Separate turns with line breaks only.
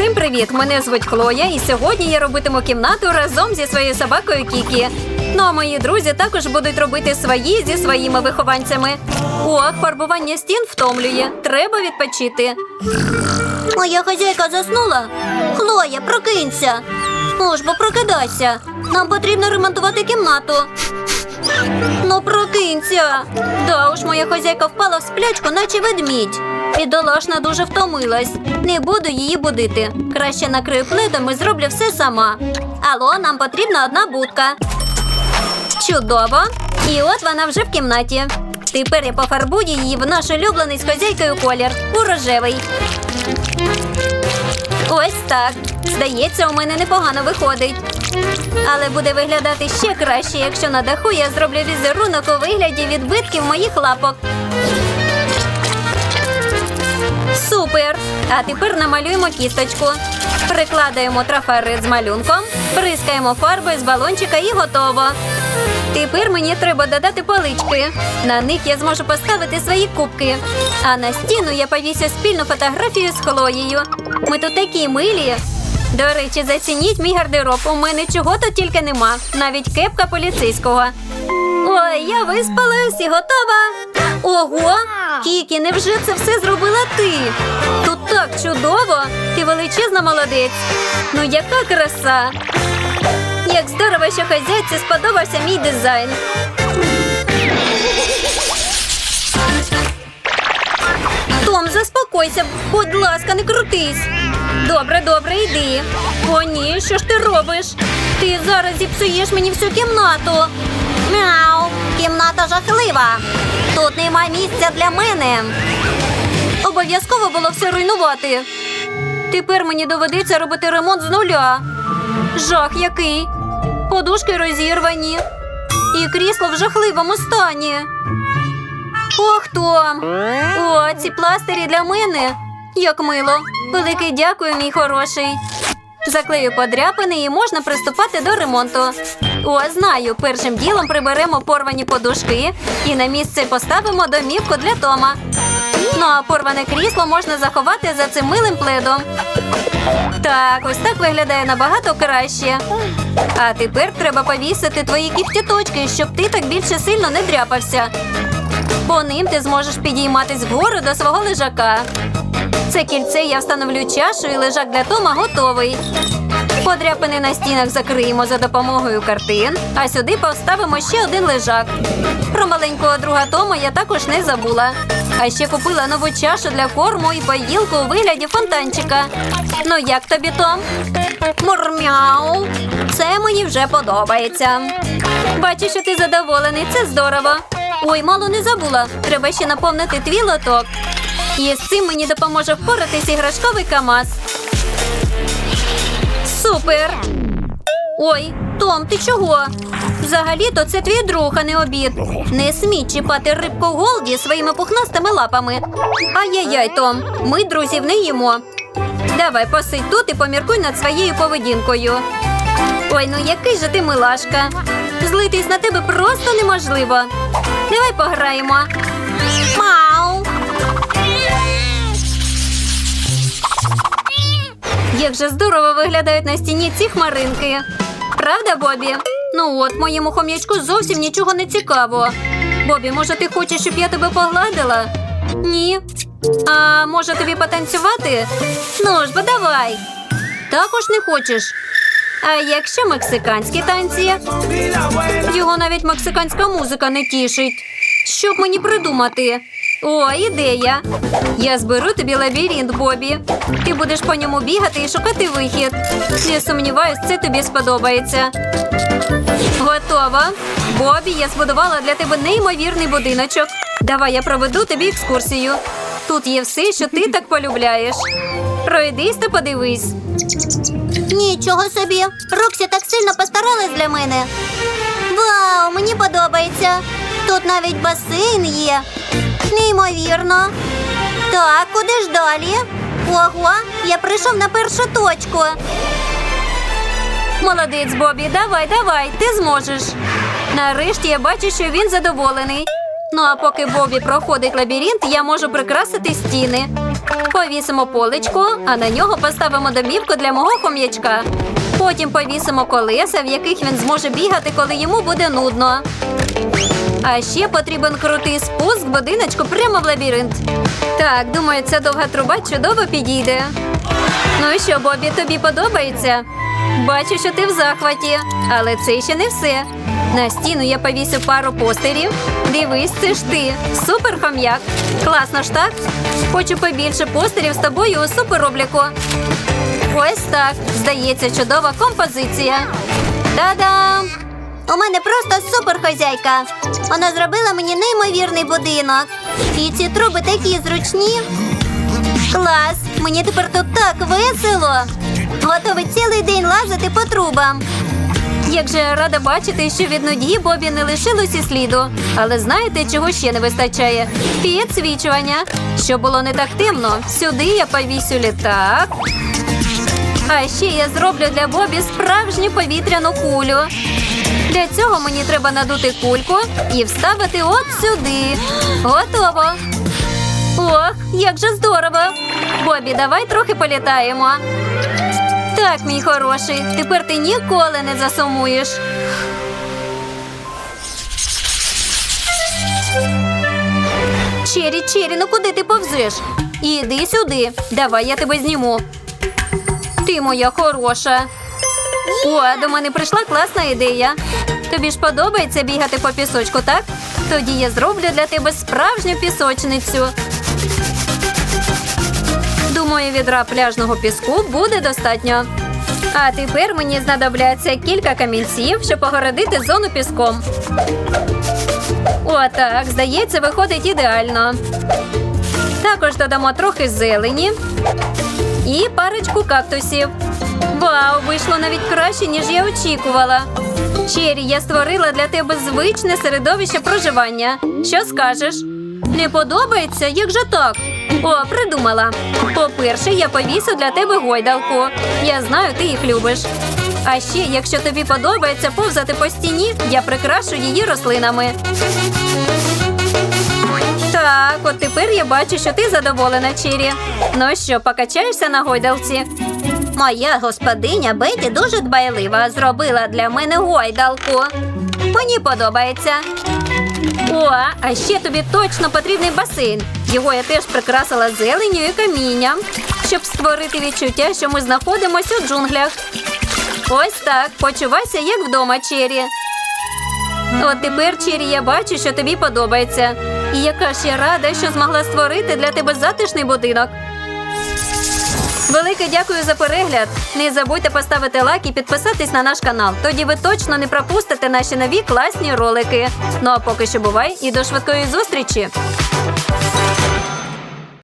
Усім привіт! Мене звуть Хлоя, і сьогодні я робитиму кімнату разом зі своєю собакою Кікі. Ну а мої друзі також будуть робити свої зі своїми вихованцями. Ох, фарбування стін втомлює. Треба відпочити.
Моя хазяйка заснула. Хлоя, прокинься. Ну ж бо прокидайся. Нам потрібно ремонтувати кімнату. Ну, прокинься.
Да уж, моя хазяйка впала в сплячку, наче ведмідь. Бідолашна дуже втомилась. Не буду її будити. Краще накрию пледом і зроблю все сама. Алло, нам потрібна одна будка. Чудово! І от вона вже в кімнаті. Тепер я пофарбую її в наш улюблений з хазяйкою колір у рожевий. Ось так. Здається, у мене непогано виходить. Але буде виглядати ще краще, якщо на даху я зроблю візерунок у вигляді відбитків моїх лапок. Супер! А тепер намалюємо кісточку. Прикладаємо трафарет з малюнком, бризкаємо фарби з балончика і готово. Тепер мені треба додати полички. На них я зможу поставити свої кубки. А на стіну я повісю спільну фотографію з Хлоєю. Ми тут такі милі. До речі, зацініть мій гардероб. У мене чого тут тільки нема. Навіть кепка поліцейського. Ой, я виспалась і готова. Ого! Кікі, невже це все зробила ти? Тут так чудово! Ти величезна молодець. Ну яка краса! Як здорово, що хазяйці сподобався мій дизайн. Том, заспокойся, будь ласка, не крутись. Добре, добре, йди. О, ні, що ж ти робиш? Ти зараз зіпсуєш мені всю кімнату.
Мяу. Кімната жахлива. Тут нема місця для мене.
Обов'язково було все руйнувати. Тепер мені доведеться робити ремонт з нуля. Жах який. Подушки розірвані. І крісло в жахливому стані. Ох, Том. О, ці пластирі для мене. Як мило. Велике дякую, мій хороший. Заклею подряпини і можна приступати до ремонту. О, знаю, першим ділом приберемо порвані подушки і на місце поставимо домівку для Тома. Ну а порване крісло можна заховати за цим милим пледом. Так, ось так виглядає набагато краще. А тепер треба повісити твої кіхтіточки, щоб ти так більше сильно не дряпався. По ним ти зможеш підійматись вгору до свого лежака. Це кільце я встановлю чашу і лежак для Тома готовий. Подряпини на стінах закриємо за допомогою картин, а сюди поставимо ще один лежак. Про маленького друга Тома я також не забула. А ще купила нову чашу для корму і поїлку у вигляді фонтанчика. Ну як тобі, Том? Мурмяу. Це мені вже подобається. Бачу, що ти задоволений, це здорово. Ой, мало не забула. Треба ще наповнити твій лоток. І з цим мені допоможе впоратись іграшковий КАМАЗ. Супер! Ой, Том, ти чого? Взагалі-то це твій друг, а не обід. Не смій чіпати рибку Голді своїми пухнастими лапами. Ай-яй-яй, Том, ми друзів не їмо. Давай посидь тут і поміркуй над своєю поведінкою. Ой, ну який же ти милашка. Злитись на тебе просто неможливо. Давай пограємо.
Мау.
Як же здорово виглядають на стіні ці хмаринки. Правда, Бобі? Ну от, моєму хом'ячку зовсім нічого не цікаво. Бобі, може, ти хочеш, щоб я тебе погладила? Ні. А може тобі потанцювати? Ну ж, бо давай. Також не хочеш. А якщо мексиканські танці? Його навіть мексиканська музика не тішить. Що б мені придумати? О, ідея. Я зберу тобі лабіринт, Бобі. Ти будеш по ньому бігати і шукати вихід. Не сумніваюсь, це тобі сподобається. Готово. Бобі, я збудувала для тебе неймовірний будиночок. Давай я проведу тобі екскурсію. Тут є все, що ти так полюбляєш. Пройдись та подивись.
Нічого собі. Роксі так сильно постаралась для мене. Вау, мені подобається. Тут навіть басейн є. Неймовірно. Так, куди ж далі? Ого, я прийшов на першу точку.
Молодець, Бобі, давай, давай, ти зможеш. Нарешті я бачу, що він задоволений. Ну а поки Бобі проходить лабіринт, я можу прикрасити стіни. Повісимо поличку, а на нього поставимо домівку для мого хом'ячка. Потім повісимо колеса, в яких він зможе бігати, коли йому буде нудно. А ще потрібен крутий спуск будиночку прямо в лабіринт. Так, думаю, ця довга труба чудово підійде. Ну і що, Бобі, тобі подобається? Бачу, що ти в захваті, але це ще не все. На стіну я повісив пару постерів. Дивись, це ж ти. Супер хом'як. Класно ж так? Хочу побільше постерів з тобою у супер-обліку. Ось так. Здається, чудова композиція. Та-дам!
У мене просто супер хазяйка. Вона зробила мені неймовірний будинок. І ці труби такі зручні. Клас! Мені тепер тут так весело. Готовий цілий день лазити по трубам.
Як же рада бачити, що від нудьги Бобі не лишилось і сліду. Але знаєте, чого ще не вистачає? Підсвічування. Щоб було не так темно. Сюди я повісю літак. А ще я зроблю для Бобі справжню повітряну кулю. Для цього мені треба надути кульку і вставити от сюди. Готово. Ох, як же здорово! Бобі, давай трохи політаємо. Так, мій хороший, тепер ти ніколи не засумуєш. Чері, Чері, ну куди ти повзеш? Іди сюди. Давай я тебе зніму. Ти моя хороша. О, до мене прийшла класна ідея. Тобі ж подобається бігати по пісочку, так? Тоді я зроблю для тебе справжню пісочницю. Думаю, відра пляжного піску буде достатньо. А тепер мені знадобляться кілька камінців, щоб огородити зону піском. Отак, здається, виходить ідеально. Також додамо трохи зелені і парочку кактусів. Вау, вийшло навіть краще, ніж я очікувала. Чері, я створила для тебе звичне середовище проживання. Що скажеш? Не подобається? Як же так? О, придумала. По-перше, я повісю для тебе гойдалку. Я знаю, ти їх любиш. А ще, якщо тобі подобається повзати по стіні, я прикрашу її рослинами. Так, от тепер я бачу, що ти задоволена, Чірі. Ну що, покачаєшся на гойдалці?
Моя господиня Беті дуже дбайлива. Зробила для мене гойдалку.
Мені подобається. О, а ще тобі точно потрібний басейн. Його я теж прикрасила зеленню і камінням, щоб створити відчуття, що ми знаходимося у джунглях. Ось так. Почувайся, як вдома, Чері. От тепер, Чері, я бачу, що тобі подобається. І яка ж я рада, що змогла створити для тебе затишний будинок. Велике дякую за перегляд. Не забудьте поставити лайк і підписатись на наш канал. Тоді ви точно не пропустите наші нові класні ролики. Ну а поки що бувай і до швидкої зустрічі!